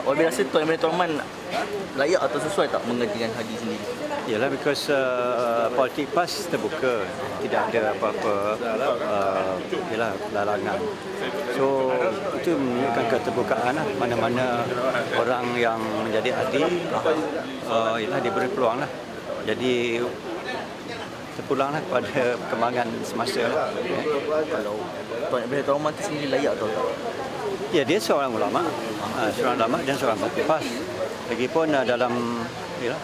Wabi rasa Tuan Emir Tuan Man layak atau sesuai tak mengajikan haji sendiri? Yalah because uh, politik PAS terbuka. Tidak ada apa-apa uh, yalah larangan. So itu menunjukkan keterbukaan lah. Mana-mana orang yang menjadi ahli uh, yalah diberi peluang lah. Jadi terpulanglah kepada perkembangan semasa lah ya. Kalau Tuan Man tu sendiri layak atau tak? Ya, dia seorang ulama, uh, seorang ulama dan seorang parti PAS. Lagipun uh, dalam ya,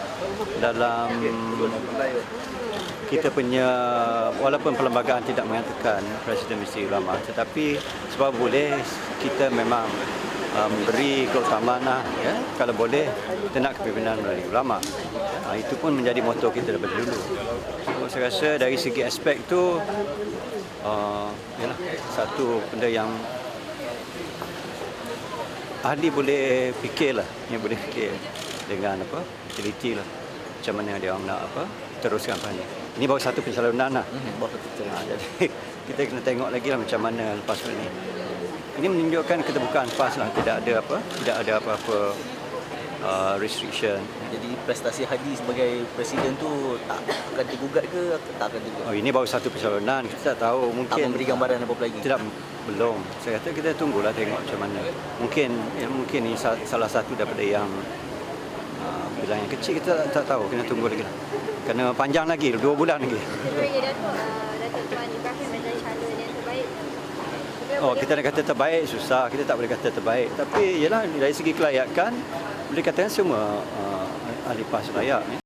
dalam kita punya walaupun perlembagaan tidak mengatakan presiden mesti ulama tetapi sebab boleh kita memang memberi keutamaan lah, ya kalau boleh kita nak kepimpinan melalui ulama uh, itu pun menjadi moto kita daripada dulu so, saya rasa dari segi aspek itu uh, yalah, satu benda yang ahli boleh fikirlah, yang boleh fikir dengan apa, teliti lah. Macam mana dia orang nak apa, teruskan apa ni. Ini baru satu pencalonan lah. Hmm, bawa satu. Ha, jadi kita kena tengok lagi lah macam mana lepas ini. Ini menunjukkan keterbukaan PAS lah. Tidak ada apa, tidak ada apa-apa uh, restriction. Jadi prestasi haji sebagai presiden tu tak akan digugat ke tak akan digugat? Oh, ini baru satu pencalonan. Kita tak tahu Tak mungkin memberi gambaran apa lagi? tidak belum. Saya kata kita tunggulah tengok macam mana. Mungkin ya, mungkin ini sa- salah satu daripada yang uh, bilang yang kecil kita tak tahu kena tunggu lagi lah. Kena panjang lagi dua bulan lagi. Sebagai Datuk, uh, Datuk Tuan Ibrahim adalah calon Oh kita nak kata terbaik susah kita tak boleh kata terbaik tapi ialah dari segi kelayakan boleh katakan semua uh, ahli PAS layak. Ya.